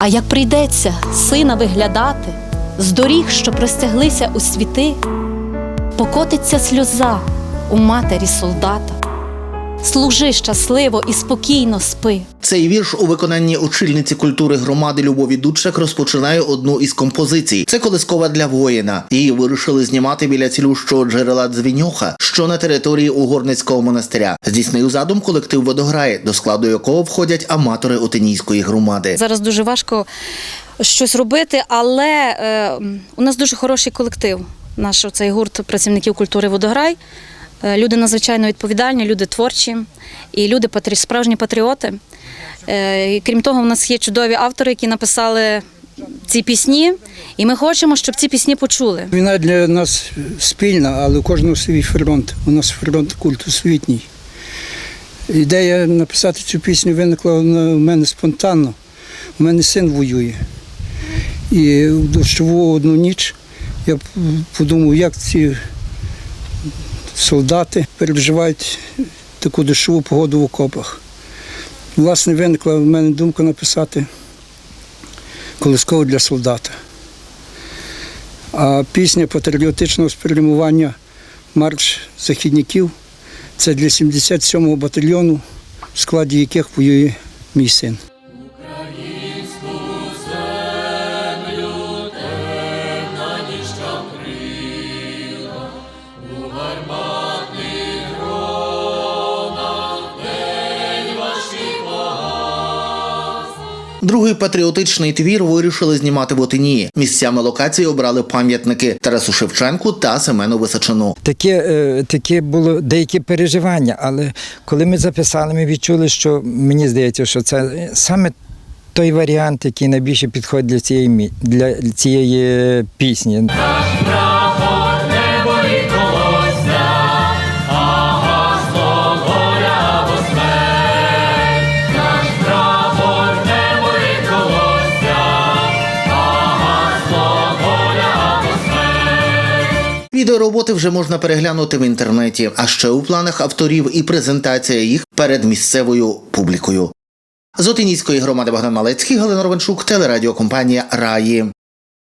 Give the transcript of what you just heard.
А як прийдеться сина виглядати, з доріг, що простяглися у світи, покотиться сльоза у матері солдата. Служи щасливо і спокійно спи. Цей вірш у виконанні очільниці культури громади Любові Дудчак розпочинає одну із композицій. Це колискова для воїна. Її вирішили знімати біля цілющого джерела Дзвіньоха, що на території Угорницького монастиря. Здійснив задум колектив Водограй, до складу якого входять аматори Отинійської громади. Зараз дуже важко щось робити, але е, у нас дуже хороший колектив. Наш цей гурт працівників культури Водограй. Е, Люди надзвичайно відповідальні, люди творчі і люди патрі- справжні патріоти. Е, і крім того, у нас є чудові автори, які написали ці пісні, і ми хочемо, щоб ці пісні почули. Війна для нас спільна, але у кожного свій фронт. У нас фронт культосвітній. Ідея написати цю пісню виникла в мене спонтанно. У мене син воює. І в дощову одну ніч я подумав, як ці солдати переживають таку дощову погоду в окопах. Власне, виникла в мене думка написати колисково для солдата. А пісня патріотичного спрямування Марш західників це для 77-го батальйону, в складі яких воює мій син. Другий патріотичний твір вирішили знімати в Отинії. Місцями локації обрали пам'ятники Тарасу Шевченку та Семену Височину. Таке, е, таке було деякі переживання, але коли ми записали, ми відчули, що мені здається, що це саме той варіант, який найбільше підходить для цієї для цієї пісні. Відеороботи вже можна переглянути в інтернеті, а ще у планах авторів і презентація їх перед місцевою публікою. З Отинійської громади Богдан Малецький, Галина Ровенчук, телерадіокомпанія Раї.